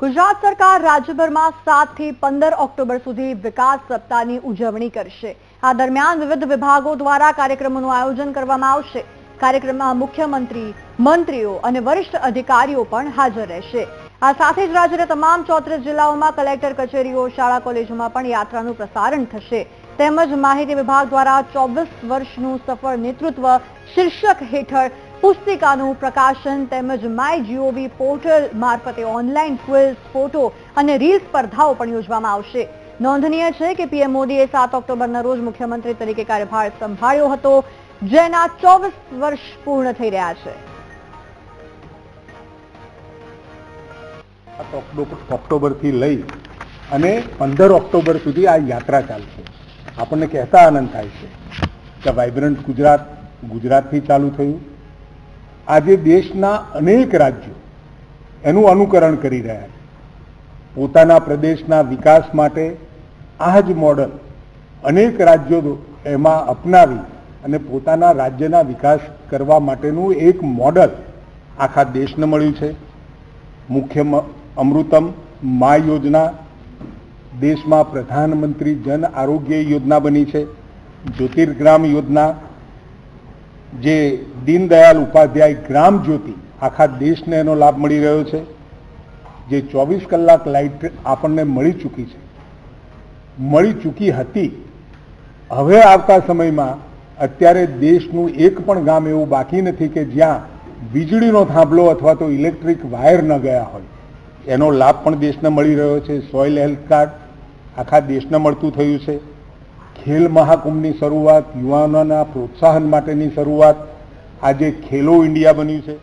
ગુજરાત સરકાર રાજ્યભરમાં સાતથી પંદર ઓક્ટોબર સુધી વિકાસ સપ્તાહની ઉજવણી કરશે. આ દરમિયાન વિવિધ વિભાગો દ્વારા કાર્યક્રમોનું આયોજન કરવામાં આવશે. કાર્યક્રમમાં મુખ્યમંત્રી, મંત્રીઓ અને વરિષ્ઠ અધિકારીઓ પણ હાજર રહેશે. આ સાથે જ રાજ્યના તમામ ચોત્રીસ જિલ્લાઓમાં કલેક્ટર કચેરીઓ, શાળા કોલેજોમાં પણ યાત્રાનું પ્રસારણ થશે. તેમજ માહિતી વિભાગ દ્વારા ચોવીસ વર્ષનું સફળ નેતૃત્વ શીર્ષક હેઠળ પુસ્તિકાનું પ્રકાશન તેમજ માય જીઓવી પોર્ટલ મારફતે ઓનલાઈન ક્વિઝ, ફોટો અને રીલ સ્પર્ધાઓ પણ યોજવામાં આવશે. નોંધનીય છે કે પીએમ મોદીએ સાત ઓક્ટોબરના રોજ મુખ્યમંત્રી તરીકે કાર્યભાર સંભાળ્યો હતો, જેના ચોવીસ વર્ષ પૂર્ણ થઈ રહ્યા છે. ઓક્ટોબર ઓક્ટોબરથી લઈ અને પંદર ઓક્ટોબર સુધી આ યાત્રા ચાલશે આપણને કહેતા આનંદ થાય છે કે વાઇબ્રન્ટ ગુજરાત ગુજરાતથી ચાલુ થયું. આજે દેશના અનેક રાજ્યો એનું અનુકરણ કરી રહ્યા છે. પોતાના પ્રદેશના વિકાસ માટે આ જ મોડલ અનેક રાજ્યો એમાં અપનાવી અને પોતાના રાજ્યના વિકાસ કરવા માટેનું એક મોડલ આખા દેશને મળ્યું છે. મુખ્ય અમૃતમ મા યોજના દેશમાં પ્રધાનમંત્રી જન આરોગ્ય યોજના બની છે. જ્યોતિર્ગ્રામ યોજના જે દીનદયાલ ઉપાધ્યાય ગ્રામ જ્યોતિ આખા દેશને એનો લાભ મળી રહ્યો છે, જે ચોવીસ કલાક લાઇટ આપણને મળી ચૂકી છે. મળી ચૂકી હતી. હવે આવતા સમયમાં અત્યારે દેશનું એક પણ ગામ એવું બાકી નથી કે જ્યાં વીજળીનો થાંભલો અથવા તો ઇલેક્ટ્રિક વાયર ન ગયા હોય. એનો લાભ પણ દેશને મળી રહ્યો છે. સોઇલ હેલ્થ કાર્ડ આખા દેશને મળતું થયું છે. ખેલ મહાકુંભની શરૂઆત યુવાનોના પ્રોત્સાહન માટેની શરૂઆત આજે ખેલો ઇન્ડિયા બન્યું છે.